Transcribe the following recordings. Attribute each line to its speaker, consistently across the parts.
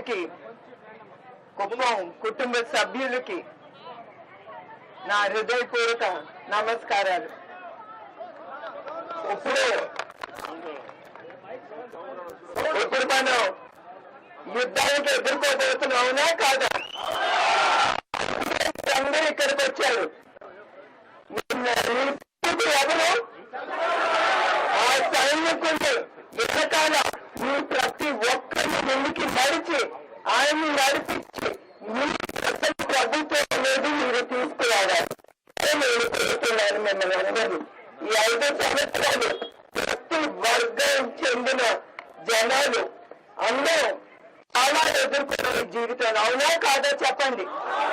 Speaker 1: కి కుటుంబం కుటుంబ సభ్యులకి నా హృదయపూర్వక నమస్కారాలు. ఇప్పుడు ఇప్పుడు మనం యుద్ధానికి ఎదుర్కోబోతున్నాం అవునా కాదా. అందరూ ఇక్కడికి వచ్చారు. ఎవరు? ఆ సైనికులు. వెనకాల మీ ప్రతి ఒక్కరిని ముందుకి నడిచి ఆయన్ని నడిపించి మీ ప్రభుత్వం అనేది మీరు తీసుకురావాలి. అదే నేను కోరుతున్నాను మిమ్మల్ని అందరూ ఈ ఐదు సంవత్సరాలు ప్రతి వర్గం చెందిన జనాలు అందరూ చాలా ఎదుర్కొన్నారు జీవితం అవునా కాదా చెప్పండి?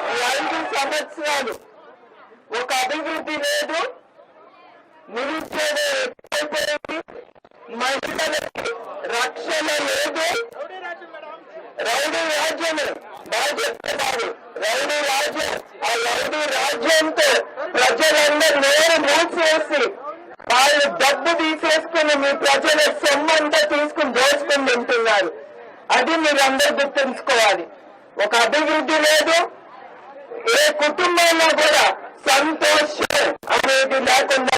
Speaker 1: ఈ ఐదు సంవత్సరాలు ఒక అభివృద్ధి లేదు నిరుద్యోగం ఎక్కువైపోయింది మహిళలకి రక్షణ లేదు రౌడీ రాజ్యమే బాగా చెప్తున్నారు రౌడీ రాజ్యం. ఆ రౌడీ రాజ్యంతో ప్రజలందరూ నోరు మూసేసి వాళ్ళు డబ్బు తీసేసుకుని మీ ప్రజల సొమ్మంతా తీసుకుని దోచుకుని తింటున్నారు. అది మీరందరూ గుర్తుంచుకోవాలి. ఒక అభివృద్ధి లేదు. ఏ కుటుంబంలో కూడా సంతోషం అనేది లేకుండా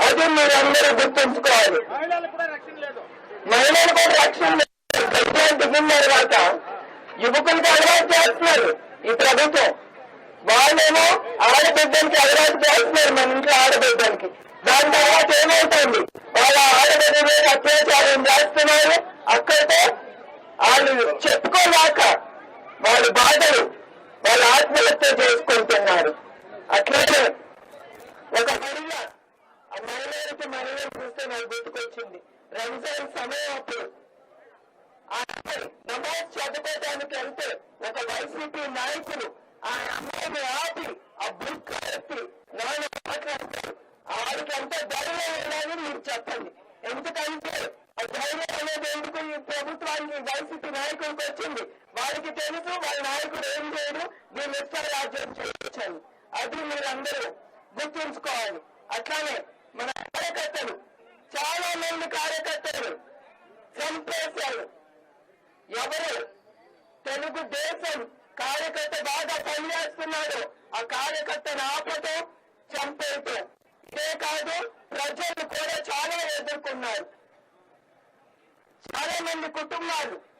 Speaker 1: అది మీరందరూ గుర్తుంచుకోవాలి.
Speaker 2: మహిళలకు
Speaker 1: మహిళలు గట్టిగా తర్వాత యువకులకు అలవాటు చేస్తున్నారు ఈ ప్రభుత్వం. వాళ్ళేమో ఆడబిడ్డలకి అలవాటు చేస్తున్నారు మన ఇంట్లో ఆడబిడ్డలకి. దాని తర్వాత ఏమవుతుంది? వాళ్ళ ఆడబిడ్డ మీద అత్యాచారం చేస్తున్నారు. అక్కడితో వాళ్ళు చెప్పుకోలేక వాళ్ళ బాధలు వాళ్ళ ఆత్మహత్య చేసుకుంటున్నారు. అట్లనే ఒక మహిళ ఆ మహిళకి మహిళ చూస్తే నాకు గుర్తుకొచ్చింది. రంజాన్ సమయం అప్పుడు అమ్మాయి నమాజ్ వెళ్తే ఒక వైసీపీ నాయకులు ఆ అమ్మాయిని ఆపి ఆ బుక్ ఎత్తి నాన్న మాట్లాడతారు ఆడికి ఎంత ధైర్యం ఉండాలని మీరు చెప్పండి. ఎందుకంటే ఆ ధైర్యం అనేది ఎందుకు ఈ ప్రభుత్వానికి వైసీపీ నాయకులకు వచ్చింది? వారికి తెలుసు వాళ్ళ నాయకుడు ఏం చేయడు? దీన్ని ఇష్ట రాజ్యం చేయొచ్చని అది మీరందరూ గుర్తుంచుకోవాలి. అట్లానే మన కార్యకర్తలు చాలా మంది కార్యకర్తలు చంపేశారు. ఎవరు? తెలుగుదేశం కార్యకర్త బాగా పనిచేస్తున్నాడు. ఆ కార్యకర్తను ఆపటం చంపేయటం. ఇదే కాదు ప్రజలు కూడా చాలా ఎదుర్కొన్నారు. చాలా మంది కుటుంబాలు